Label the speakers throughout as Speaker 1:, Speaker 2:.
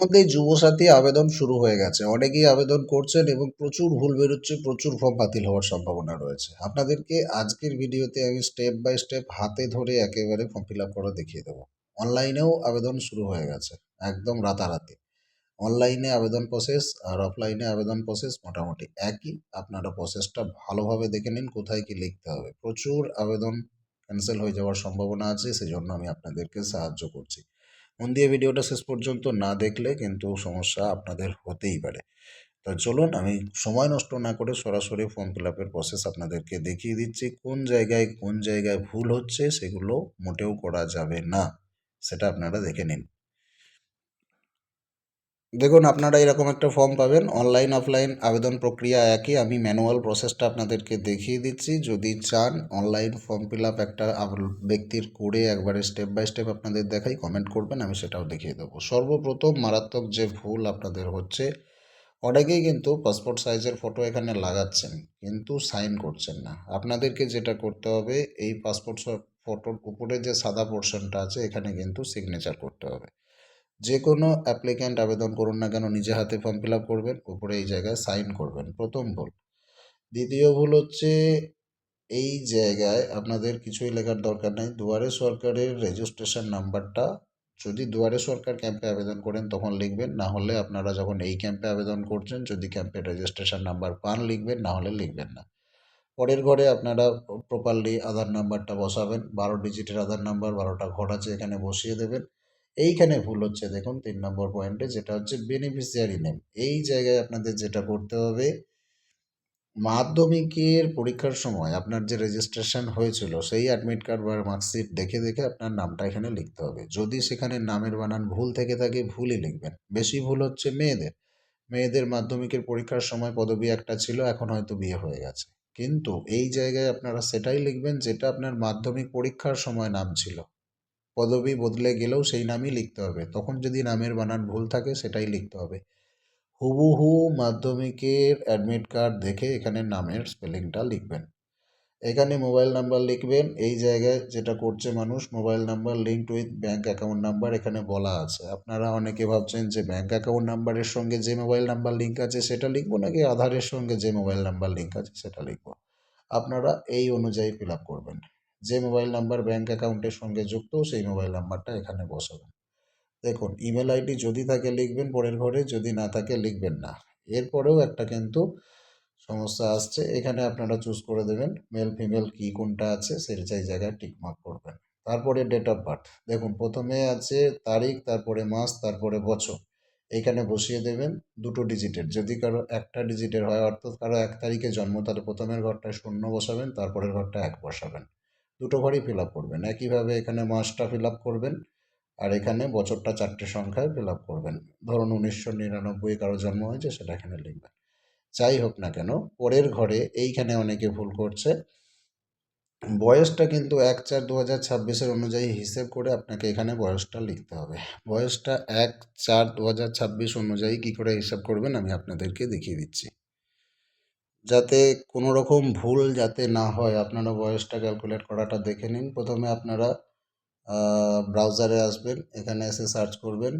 Speaker 1: মধ্যেই যুবসাথী আবেদন শুরু হয়ে গেছে। অনেকেই আবেদন করছেন এবং প্রচুর ভুল বেরোচ্ছে, প্রচুর ফর্ম বাতিল হওয়ার সম্ভাবনা রয়েছে। আপনাদেরকে আজকের ভিডিওতে আমি স্টেপ বাই স্টেপ হাতে ধরে একেবারে ফর্ম ফিল আপ করা দেখিয়ে দেবো। অনলাইনেও আবেদন শুরু হয়ে গেছে, একদম রাতারাতি। অনলাইনে আবেদন প্রসেস আর অফলাইনে আবেদন প্রসেস মোটামুটি একই। আপনারা প্রসেসটা ভালোভাবে দেখে নিন, কোথায় কি লিখতে হবে। প্রচুর আবেদন ক্যান্সেল হয়ে যাওয়ার সম্ভাবনা আছে, সেজন্য আমি আপনাদেরকে সাহায্য করছি। মন দিয়ে ভিডিওটা শেষ পর্যন্ত না দেখলে কিন্তু সমস্যা আপনাদের হতেই পারে। তো চলুন, আমি সময় নষ্ট না করে সরাসরি ফর্ম ফিল আপের প্রসেস আপনাদেরকে দেখিয়ে দিচ্ছি, কোন জায়গায় কোন জায়গায় ভুল হচ্ছে সেগুলো মোটেও করা যাবে না। সেটা আপনারা দেখে নিন। দেখুন, আপনারা এরকম একটা ফর্ম পাবেন। অনলাইন অফলাইন আবেদন প্রক্রিয়া একই। আমি ম্যানুয়াল প্রসেসটা আপনাদেরকে দেখিয়ে দিচ্ছি। যদি চান অনলাইন ফর্ম ফিল আপ একটা ব্যক্তির করে একবারে স্টেপ বাই স্টেপ আপনাদের দেখাই কমেন্ট করবেন, আমি সেটাও দেখিয়ে দেবো। সর্বপ্রথম মারাত্মক যে ভুল আপনাদের হচ্ছে, অনেকেই কিন্তু পাসপোর্ট সাইজের ফটো এখানে লাগাচ্ছেন, কিন্তু সাইন করছেন না। আপনাদেরকে যেটা করতে হবে, এই পাসপোর্ট ফটোর উপরে যে সাদা পোর্শনটা আছে, এখানে কিন্তু সিগনেচার করতে হবে। যে কোনো অ্যাপ্লিক্যান্ট আবেদন করুন না কেন, নিজে হাতে ফর্ম ফিল আপ করবেন, উপরে এই জায়গায় সাইন করবেন, প্রথম ভুল। দ্বিতীয় ভুল হচ্ছে, এই জায়গায় আপনাদের কিছুই লেখার দরকার নেই। দুয়ারে সরকারের রেজিস্ট্রেশন নাম্বারটা যদি দুয়ারে সরকার ক্যাম্পে আবেদন করেন তখন লিখবেন, না হলে আপনারা যখন এই ক্যাম্পে আবেদন করছেন, যদি ক্যাম্পের রেজিস্ট্রেশন নাম্বার পান লিখবেন, না হলে লিখবেন না। পরের ঘরে আপনারা প্রপারলি আধার নাম্বারটা বসাবেন, বারো ডিজিটের আধার নাম্বার বারোটা ঘর আছে, এখানে বসিয়ে দেবেন। এইখানে ভুল হচ্ছে। দেখুন, তিন নম্বর পয়েন্টে যেটা হচ্ছে বেনিফিশিয়ারি নেম এই জায়গায় আপনাদের যেটা করতে হবে, মাধ্যমিকের পরীক্ষার সময় আপনার যে রেজিস্ট্রেশন হয়েছিল, সেই অ্যাডমিট কার্ড বা মার্কশিট দেখে দেখে আপনার নামটা এখানে লিখতে হবে। যদি সেখানে নামের বানান ভুল থেকে থাকে, ভুলই লিখবেন। বেশি ভুল হচ্ছে মেয়েদের। মেয়েদের মাধ্যমিকের পরীক্ষার সময় পদবি একটা ছিল, এখন হয়তো বিয়ে হয়ে গেছে। কিন্তু এই জায়গায় আপনারা সেটাই লিখবেন যেটা আপনার মাধ্যমিক পরীক্ষার সময় নাম ছিল। পদবি বদলে গেলেও সেই নামই লিখতে হবে। তখন যদি নামের বানান ভুল থাকে, সেটাই লিখতে হবে। হুবহু মাধ্যমিকের অ্যাডমিট কার্ড দেখে এখানে নামের স্পেলিংটা লিখবেন। এখানে মোবাইল নাম্বার লিখবেন। এই জায়গায় যেটা করছে মানুষ mobile number linked with bank account number এখানে বলা আছে। আপনারা অনেকে ভাবছেন যে ব্যাঙ্ক অ্যাকাউন্ট নাম্বারের সঙ্গে যে মোবাইল নাম্বার লিঙ্ক আছে, সেটা লিখব নাকি আধারের সঙ্গে যে মোবাইল নাম্বার লিঙ্ক আছে, সেটা লিখব? আপনারা এই অনুযায়ী ফিল আপ করবেন। যে মোবাইল নাম্বার ব্যাঙ্ক অ্যাকাউন্টের সঙ্গে যুক্ত, সেই মোবাইল নাম্বারটা এখানে বসাবেন। দেখুন, ইমেল আইডি যদি থাকে লিখবেন, পরের ঘরে যদি না থাকে লিখবেন না। এরপরেও একটা কিন্তু সমস্যা আসছে। এখানে আপনারা চুজ করে দেবেন মেল ফিমেল কি কোনটা আছে সেই জায়গায় টিকমার্ক করবেন। তারপরে ডেট অফ বার্থ দেখুন প্রথমে আছে তারিখ, তারপরে মাস, তারপরে বছর। এখানে বসিয়ে দেবেন দুটো ডিজিটের যদি কারও একটা ডিজিটের হয়, অর্থাৎ কারও এক তারিখে জন্ম, তাহলে প্রথমের ঘরটায় শূন্য বসাবেন, তারপরের ঘরটা এক বসাবেন। দুটো ঘরই ফিল আপ করবেন। একইভাবে এখানে মাসটা ফিল আপ করবেন আর এখানে বছরটা চারটে সংখ্যায় ফিল আপ করবেন। ধরুন উনিশশো নিরানব্বই কারও জন্ম হয়েছে সেটা এখানে লিখবেন। যাই হোক না কেন, পরের ঘরে এইখানে অনেকে ভুল করছে। বয়সটা কিন্তু এক চার দু হাজার ছাব্বিশের অনুযায়ী হিসেব করে আপনাকে এখানে বয়সটা লিখতে হবে। বয়সটা এক চার দু হাজার ছাব্বিশ অনুযায়ী কী করে হিসাব করবেন আমি আপনাদেরকে দেখিয়ে দিচ্ছি। যাতে কোনো রকম ভুল যাতে না হয়, আপনারা বয়সটা ক্যালকুলেট করাটা দেখে নিন। প্রথমে আপনারা ব্রাউজারে আসবেন, এখানে এসে সার্চ করবেন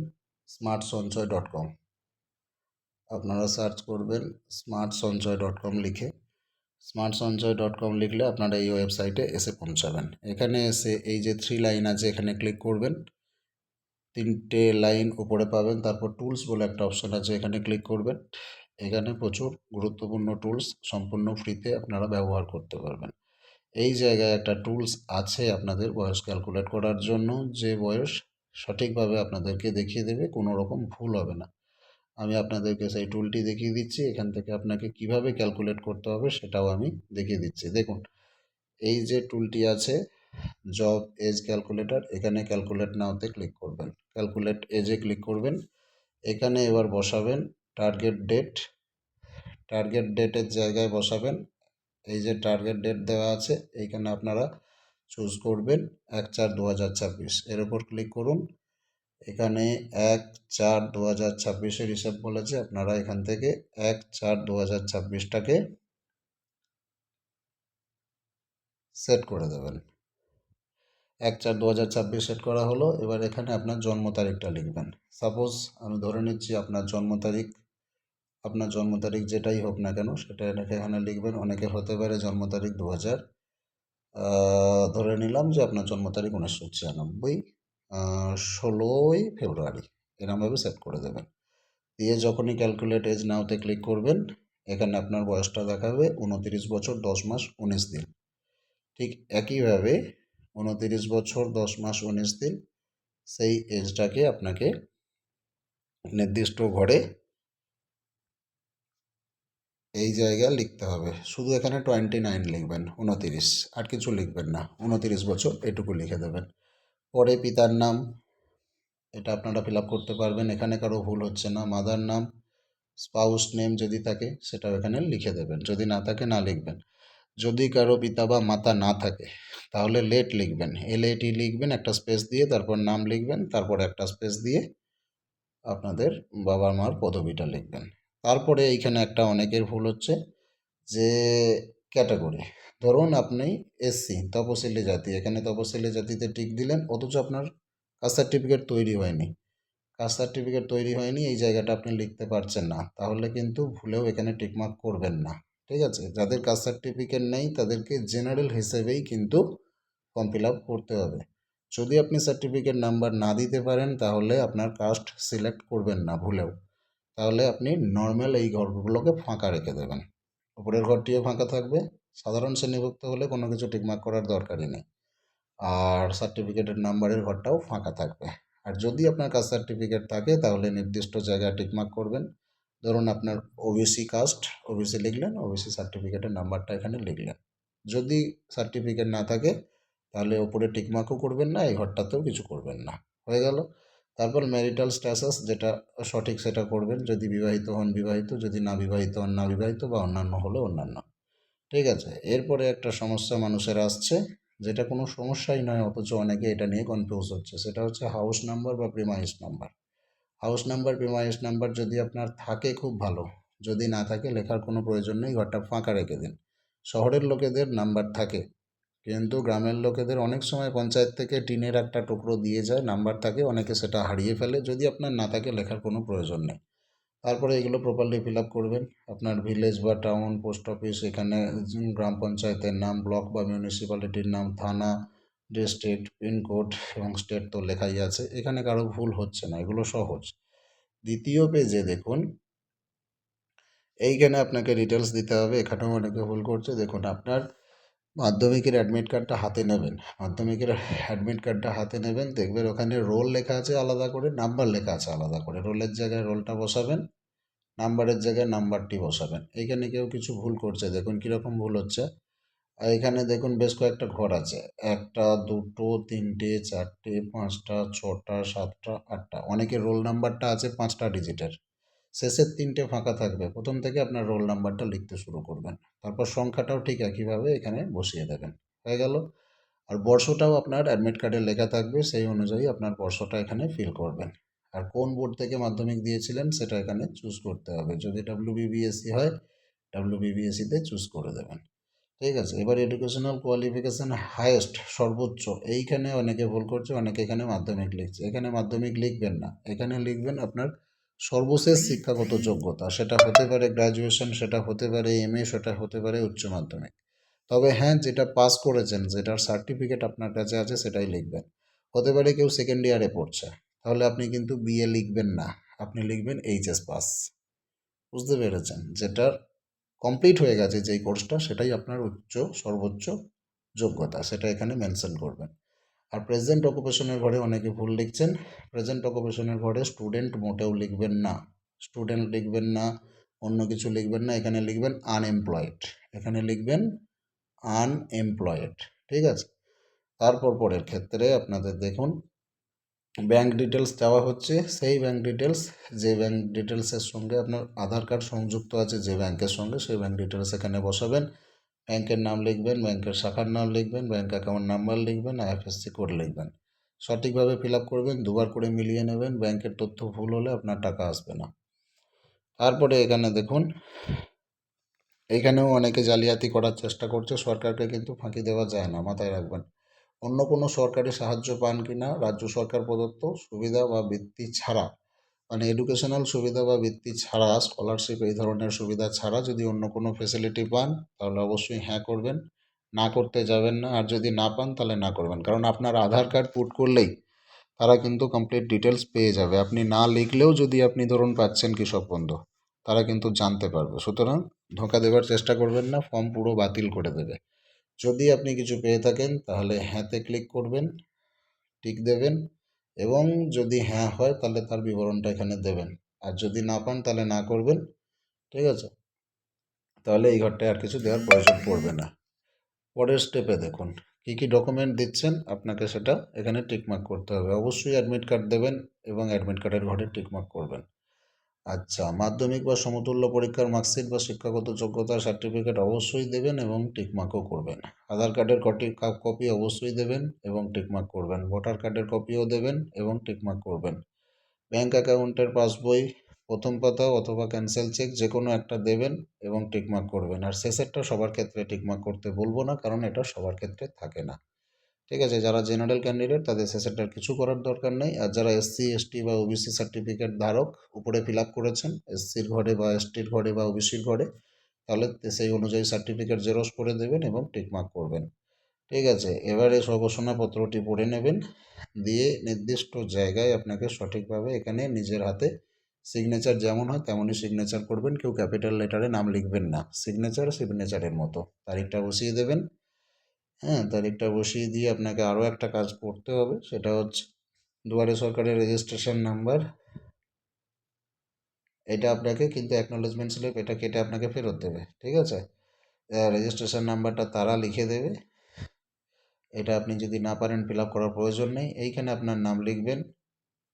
Speaker 1: স্মার্ট সঞ্চয় ডট কম আপনারা সার্চ করবেন স্মার্ট সঞ্চয় ডট কম লিখে। স্মার্ট সঞ্চয় ডট কম লিখলে আপনারা এই ওয়েবসাইটে এসে পৌঁছাবেন। এখানে এসে এই যে থ্রি লাইন আছে, এখানে ক্লিক করবেন। তিনটে লাইন উপরে পাবেন। তারপর টুলস বলে একটা অপশন আছে, এখানে ক্লিক করবেন। এখানে প্রচুর গুরুত্বপূর্ণ টুলস সম্পূর্ণ ফ্রিতে আপনারা ব্যবহার করতে পারবেন। এই জায়গায় একটা টুলস আছে আপনাদের বয়স ক্যালকুলেট করার জন্য। যে বয়স সঠিকভাবে আপনাদেরকে দেখিয়ে দেবে, কোনো রকম ভুল হবে না। আমি আপনাদেরকে সেই টুলটি দেখিয়ে দিচ্ছি। এখান থেকে আপনাকে কীভাবে ক্যালকুলেট করতে হবে সেটাও আমি দেখিয়ে দিচ্ছি। দেখুন, এই যে টুলটি আছে জব এজ ক্যালকুলেটর এখানে ক্যালকুলেট নাওতে ক্লিক করবেন। ক্যালকুলেট এজে ক্লিক করবেন। এখানে এবার বসাবেন। টার্গেট ডেট টার্গেট ডেটের জায়গায় বসাবেন। এই যে টার্গেট ডেট দেওয়া আছে, এইখানে আপনারা চুজ করবেন এক চার দু হাজার ছাব্বিশ। এর ওপর ক্লিক করুন। এখানে এক চার দু হাজার ছাব্বিশের হিসাব বলেছে, আপনারা এখান থেকে এক চার দু হাজার ছাব্বিশটাকে সেট করে দেবেন। এক চার দু হাজার ছাব্বিশ সেট করা হলো, এবার এখানে আপনার জন্ম তারিখটা লিখবেন। সাপোজ আমি ধরে নিচ্ছি আপনার জন্ম তারিখ আপনার জন্ম তারিখ যেটাই হোক না কেন, সেটা এটাকে এখানে লিখবেন। অনেকে হতে পারে জন্ম তারিখ দু হাজার ধরে নিলাম যে আপনার জন্ম তারিখ উনিশশো ছিয়ানব্বই ষোলোই ফেব্রুয়ারি। এরমভাবে সেট করে দেবেন। দিয়ে যখনই ক্যালকুলেট এজ নাওতে ক্লিক করবেন, এখানে আপনার বয়সটা দেখাবে উনতিরিশ বছর দশ মাস উনিশ দিন। ঠিক একইভাবে উনতিরিশ বছর দশ মাস উনিশ দিন, সেই এজটাকে আপনাকে নির্দিষ্ট ঘরে এই জায়গায় লিখতে হবে। শুধু এখানে টোয়েন্টি নাইন লিখবেন, উনতিরিশ। আর কিছু লিখবেন না, উনতিরিশ বছর এটুকু লিখে দেবেন। পরে পিতার নাম, এটা আপনারা ফিল করতে পারবেন। এখানে কারও ভুল হচ্ছে না, মাদার নাম স্পাউস নেম যদি থাকে, সেটাও এখানে লিখে দেবেন। যদি না থাকে, না লিখবেন। যদি কারও পিতা বা মাতা না থাকে, তাহলে লেট লিখবেন। এল এটি লিখবেন, একটা স্পেস দিয়ে, তারপর নাম লিখবেন, তারপর একটা স্পেস দিয়ে আপনাদের বাবা মার পদবিটা লিখবেন। তারপরে এইখানে একটা অনেকের ভুল হচ্ছে যে ক্যাটাগরি। ধরুন আপনি এসসি তপশিলি জাতি। এখানে তপশিলি জাতিতে টিক দিলেন, অথচ আপনার কাস্ট সার্টিফিকেট তৈরি হয়নি। কাস্ট সার্টিফিকেট তৈরি হয়নি, এই জায়গাটা আপনি লিখতে পারছেন না। তাহলে কিন্তু ভুলেও এখানে টিকমার্ক করবেন না। ঠিক আছে? যাদের কাস্ট সার্টিফিকেট নেই, তাদেরকে জেনারেল হিসেবেই কিন্তু ফর্ম ফিল আপ করতে হবে। যদি আপনি সার্টিফিকেট নাম্বার না দিতে পারেন, তাহলে আপনার কাস্ট সিলেক্ট করবেন না ভুলেও। তাহলে আপনি নর্মাল এই ঘরগুলোকে ফাঁকা রেখে দেবেন। উপরের ঘরটিও ফাঁকা থাকবে। সাধারণ শ্রেণীভুক্ত হলে কোনো কিছু টিকমার্ক করার দরকারই নেই। আর সার্টিফিকেটের নাম্বারের ঘরটাও ফাঁকা থাকবে। আর যদি আপনার কাস্ট সার্টিফিকেট থাকে, তাহলে নির্দিষ্ট জায়গায় টিকমার্ক করবেন। ধরুন আপনার ওবিসি কাস্ট ওবিসি লিখলেন ওবিসি সার্টিফিকেটের নাম্বারটা এখানে লিখলেন। যদি সার্টিফিকেট না থাকে, তাহলে ওপরে টিকমার্কও করবেন না, এই ঘরটাতেও কিছু করবেন না। হয়ে গেল। তারপর ম্যারিটাল স্ট্যাটাস যেটা সঠিক সেটা করবেন, যদি বিবাহিত হন বিবাহিত, যদি না বিবাহিত হন না বিবাহিত, বা অন্যান্য হলে অন্যান্য। ঠিক আছে? এরপরে একটা সমস্যা মানুষের আসছে, যেটা কোনো সমস্যাই নয়, অথচ অনেকে এটা নিয়ে কনফিউজ হচ্ছে। সেটা হচ্ছে হাউস নাম্বার বা premise number house number premise number যদি আপনার থাকে খুব ভালো, যদি না থাকে লেখার কোনো প্রয়োজন নেই, ঘরটা ফাঁকা রেখে দিন। শহরের লোকেদের নাম্বার থাকে। কিন্তু গ্রামের লোকেদের অনেক সময় পঞ্চায়েত থেকে টিনের একটা টুকরো দিয়ে যায়, নাম্বার থাকে, অনেকে সেটা হারিয়ে ফেলে, যদি আপনার না থাকে লেখার কোনো প্রয়োজন নেই। তারপরে এগুলো প্রপারলি ফিল আপ করবেন। আপনার ভিলেজ বা টাউন পোস্ট অফিস এখানে গ্রাম পঞ্চায়েতের নাম ব্লক বা মিউনিসিপ্যালিটির নাম, থানা ডিস্ট্রিক্ট পিনকোড এবং স্টেট তো লেখাই আছে। এখানে কারও ভুল হচ্ছে না, এগুলো সহজ। দ্বিতীয় পেজে দেখুন, এইখানে আপনাকে ডিটেলস দিতে হবে। এখানেও অনেকে ভুল করছে। দেখুন, আপনার মাধ্যমিকের অ্যাডমিট কার্ডটা হাতে নেবেন। মাধ্যমিকের অ্যাডমিট কার্ডটা হাতে নেবেন, দেখবেন ওখানে রোল লেখা আছে আলাদা করে নাম্বার লেখা আছে আলাদা করে। রোলের জায়গায় রোলটা বসাবেন নাম্বারের জায়গায় নাম্বারটি বসাবেন। এইখানে কেউ কিছু ভুল করছে, দেখুন কীরকম ভুল হচ্ছে। এখানে দেখুন বেশ কয়েকটা ঘর আছে। একটা, দুটো, তিনটে, চারটে, পাঁচটা, ছটা, সাতটা, আটটা। অনেকের রোল নাম্বারটা আছে পাঁচটা ডিজিটের শেষের তিনটে ফাঁকা থাকবে। প্রথম থেকে আপনার রোল নাম্বারটা লিখতে শুরু করবেন। তারপর সংখ্যাটাও ঠিক একইভাবে এখানে বসিয়ে দেবেন। হয়ে গেল। আর বর্ষটাও আপনার অ্যাডমিট কার্ডে লেখা থাকবে, সেই অনুযায়ী আপনার বর্ষটা এখানে ফিল করবেন। আর কোন বোর্ড থেকে মাধ্যমিক দিয়েছিলেন সেটা এখানে চুজ করতে হবে। যদি ডাব্লিউ বিবিএসসি হয় ডাব্লিউ বিবিএসসিতে চুজ করে দেবেন। ঠিক আছে? এবার এডুকেশনাল কোয়ালিফিকেশান হায়েস্ট সর্বোচ্চ, এইখানে অনেকে ভুল করছে, অনেকে এখানে মাধ্যমিক লিখছে। এখানে মাধ্যমিক লিখবেন না। এখানে লিখবেন আপনার সর্বশেষ শিক্ষাগত যোগ্যতা, সেটা হতে পারে গ্র্যাজুয়েশন সেটা হতে পারে এম সেটা হতে পারে উচ্চ মাধ্যমিক। তবে হ্যাঁ যেটা পাস করেছেন, যেটার সার্টিফিকেট আপনার কাছে আছে, সেটাই লিখবেন। হতে পারে কেউ সেকেন্ড ইয়ারে পড়ছে, তাহলে আপনি কিন্তু বিএ লিখবেন না, আপনি লিখবেন এইচএস পাস বুঝতে পেরেছেন? যেটার কমপ্লিট হয়ে গেছে যেই কোর্সটা সেটাই আপনার উচ্চ, সর্বোচ্চ যোগ্যতা, সেটা এখানে মেনশন করবেন। আর প্রেজেন্ট অকুপেশনের ঘরে অনেকে ভুল লিখছেন। প্রেজেন্ট অকুপেশনের ঘরে স্টুডেন্ট মোটেও লিখবেন না। স্টুডেন্ট লিখবেন না, অন্য কিছু লিখবেন না, এখানে লিখবেন আনএমপ্লয়েড এখানে লিখবেন আনএমপ্লয়েড ঠিক আছে? তারপর পরের ক্ষেত্রে আপনাদের দেখুন ব্যাঙ্ক ডিটেলস দেওয়া হচ্ছে, সেই ব্যাঙ্ক ডিটেলস যে ব্যাঙ্ক ডিটেলসের সঙ্গে আপনার আধার কার্ড সংযুক্ত আছে, যে ব্যাংকের সঙ্গে, সেই ব্যাঙ্ক ডিটেলস এখানে বসাবেন। ব্যাংকের নাম লিখবেন, ব্যাংকের শাখার নাম লিখবেন ব্যাঙ্ক অ্যাকাউন্ট নাম্বার লিখবেন আইএফএসসি কোড লিখবেন। সঠিকভাবে ফিল আপ করবেন, দুবার করে মিলিয়ে নেবেন, ব্যাংকের তথ্য ভুল হলে আপনার টাকা আসবে না। তারপরে এখানে দেখুন, এখানেও অনেকে জালিয়াতি করার চেষ্টা করছে, সরকারকে কিন্তু ফাঁকি দেওয়া যায় না, মাথায় রাখবেন। অন্য কোনো সরকারি সাহায্য পান কি না রাজ্য সরকার প্রদত্ত সুবিধা বা বৃত্তি ছাড়া মানে এডুকেশনাল সুবিধা বা বৃত্তি ছাড়া স্কলারশিপ এই ধরনের সুবিধা ছাড়া যদি অন্য কোনো ফেসিলিটি পান, তাহলে অবশ্যই হ্যাঁ করবেন। না করতে যাবেন না, আর যদি না পান তাহলে না করবেন। কারণ আপনার আধার কার্ড পুট করলেই তারা কিন্তু কমপ্লিট ডিটেলস পেয়ে যাবে। আপনি না লিখলেও যদি আপনি ধরুন পাচ্ছেন কৃষক বন্ধু, তারা কিন্তু জানতে পারবে। সুতরাং ধোঁকা দেওয়ার চেষ্টা করবেন না ফর্ম পুরো বাতিল করে দেবে। যদি আপনি কিছু পেয়ে থাকেন, তাহলে হ্যাঁতে ক্লিক করবেন টিক দেবেন। এবং যদি হ্যাঁ হয়, তাহলে তার বিবরণটা এখানে দেবেন। আর যদি না পান, তাহলে না করবেন। ঠিক আছে? তাহলে এই ঘরটায় আর কিছু দেওয়ার প্রয়োজন পড়বে না। পরের স্টেপে দেখুন, কী কী ডকুমেন্ট দিচ্ছেন, আপনাকে সেটা এখানে টিকমার্ক করতে হবে। অবশ্যই অ্যাডমিট কার্ড দেবেন এবং অ্যাডমিট কার্ডের ঘরে টিকমার্ক করবেন। আচ্ছা মাধ্যমিক বা সমতুল্য পরীক্ষার মার্কশিট বা শিক্ষাগত যোগ্যতার সার্টিফিকেট অবশ্যই দেবেন এবং টিকমার্কও করবেন। আধার কার্ডের কটি কপি অবশ্যই দেবেন এবং টিকমার্ক করবেন। ভোটার কার্ডের কপিও দেবেন এবং টিকমার্ক করবেন। ব্যাংক অ্যাকাউন্টের পাসবই প্রথম পাতা অথবা ক্যান্সেল চেক যে কোনো একটা দেবেন এবং টিকমার্ক করবেন। আর শেষেরটা সবার ক্ষেত্রে টিকমার্ক করতে বলব না, কারণ এটা সবার ক্ষেত্রে থাকে না। ঠিক আছে? যারা জেনারেল ক্যান্ডিডেট তাদের শেষেরটার কিছু করার দরকার নেই। আর যারা এসসি এসটি বা ওবিসি সার্টিফিকেট ধারক, উপরে ফিল আপ করেছেন এসসির ঘরে বা এসটির ঘরে বা ওবিসির ঘরে, তাহলে সেই অনুযায়ী সার্টিফিকেট জেরক্স করে দেবেন এবং টিকমার্ক করবেন। ঠিক আছে? এবারে ঘোষণাপত্রটি পড়ে নেবেন। দিয়ে নির্দিষ্ট জায়গায় আপনাকে সঠিকভাবে এখানে নিজের হাতে সিগনেচার যেমন হয়, তেমনই সিগনেচার করবেন। কেউ ক্যাপিটাল লেটারে নাম লিখবেন না। সিগনেচার সিগনেচারের মতো। তারিখটা বসিয়ে দেবেন। হ্যাঁ তারিখটা বসিয়ে দিয়ে আপনাকে আরও একটা কাজ করতে হবে। সেটা হচ্ছে দুয়ারে সরকারের রেজিস্ট্রেশন নাম্বার এটা আপনাকে কিন্তু অ্যাকনোলেজমেন্ট স্লিপ এটা কেটে আপনাকে ফেরত দেবে, ঠিক আছে? রেজিস্ট্রেশন নাম্বারটা তারা লিখে দেবে। এটা আপনি যদি না পারেন ফিল আপ করার প্রয়োজন নেই। এইখানে আপনার নাম লিখবেন,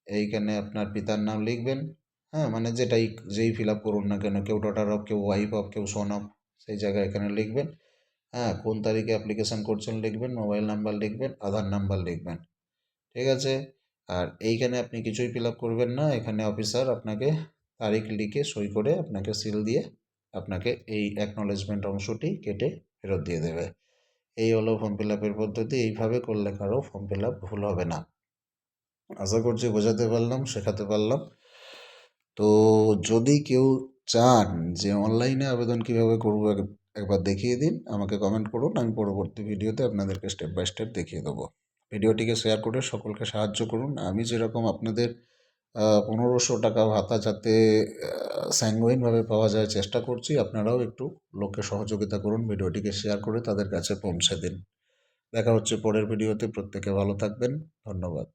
Speaker 1: এইখানে আপনার পিতার নাম লিখবেন হ্যাঁ মানে যেটাই, যেই ফিল আপ করুন না কেন, কেউ ডটার অফ কেউ ওয়াইফ অফ কেউ সন অফ সেই জায়গায় এখানে লিখবেন। হ্যাঁ কোন তারিখে অ্যাপ্লিকেশান করছেন লিখবেন মোবাইল নাম্বার লিখবেন আধার নাম্বার লিখবেন। ঠিক আছে? আর এইখানে আপনি কিছুই ফিল আপ করবেন না। এখানে অফিসার আপনাকে তারিখ লিখে সই করে আপনাকে সিল দিয়ে আপনাকে এই অ্যাকনোলেজমেন্ট অংশটি কেটে ফেরত দিয়ে দেবে। এই হলো ফর্ম ফিল আপের পদ্ধতি। এইভাবে করলে কারও ফর্ম ফিল আপ ভুল হবে না। আশা করছি বোঝাতে পারলাম, শেখাতে পারলাম। তো যদি কেউ চান যে অনলাইনে আবেদন কীভাবে করব একবার দেখিয়ে দিন, আমাকে কমেন্ট করুন, আমি পরবর্তী ভিডিওতে আপনাদেরকে স্টেপ বাই স্টেপ দেখিয়ে দেবো। ভিডিওটিকে শেয়ার করে সকলকে সাহায্য করুন। আমি যেরকম আপনাদের পনেরোশো টাকা ভাতা যাতে স্যাঙ্গুইনভাবে পাওয়া যায় চেষ্টা করছি, আপনারাও একটু লোককে সহযোগিতা করুন, ভিডিওটিকে শেয়ার করে তাদের কাছে পৌঁছে দিন। দেখা হচ্ছে পরের ভিডিওতে, প্রত্যেকে ভালো থাকবেন, ধন্যবাদ।